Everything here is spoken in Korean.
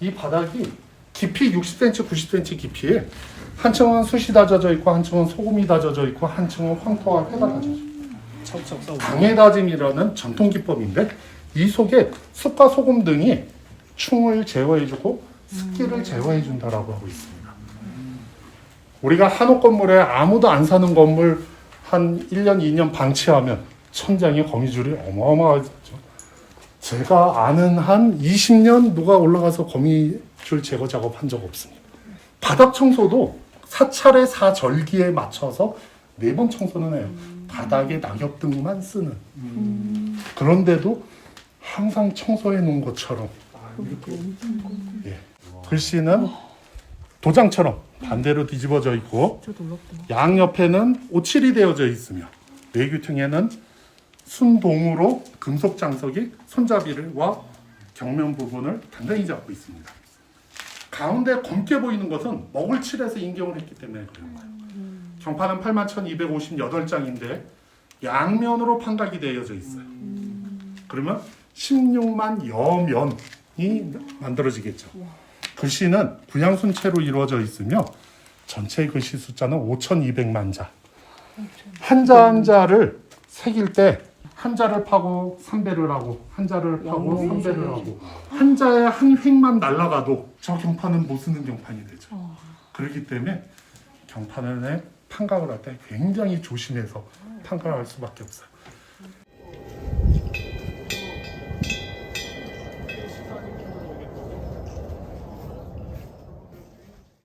이 바닥이 깊이 60cm, 90cm 깊이에 한 층은 숯이 다져져 있고 한 층은 소금이 다져져 있고 한 층은 황토와 회가 다져져 있고. 방해 다짐이라는 전통 기법인데 이 속에 숯과 소금 등이 충을 제어해주고 습기를 제어해준다라고 하고 있습니다. 우리가 한옥 건물에 아무도 안 사는 건물 한 1년, 2년 방치하면 천장에 거미줄이 어마어마하죠. 제가 아는 한 20년 누가 올라가서 거미줄 제거 작업한 적 없습니다. 바닥 청소도 사찰의 사절기에 맞춰서 네 번 청소는 해요. 바닥에 낙엽 등만 쓰는. 그런데도 항상 청소해 놓은 것처럼 예. 글씨는 도장처럼 반대로 뒤집어져 있고 양 옆에는 오칠이 되어져 있으며 내규층에는 순동으로 금속 장석이 손잡이와 경면 부분을 단단히 잡고 있습니다. 가운데 검게 보이는 것은 먹을 칠해서 인경을 했기 때문에 그런 거예요. 경판은 81,258장인데 양면으로 판각이 되어져 있어요. 그러면 16만 여면이 만들어지겠죠. 글씨는 구양순체로 이루어져 있으며 전체 글씨 숫자는 5,200만 자. 한자 한자를 새길 때 한자를 파고 삼배를 하고 한자를 파고 삼배를 하고 한자의 한 획만 날아가도 저 경판은 못 쓰는 경판이 되죠. 그렇기 때문에 경판에 판각을 할 때 굉장히 조심해서 판각을 할 수밖에 없어요.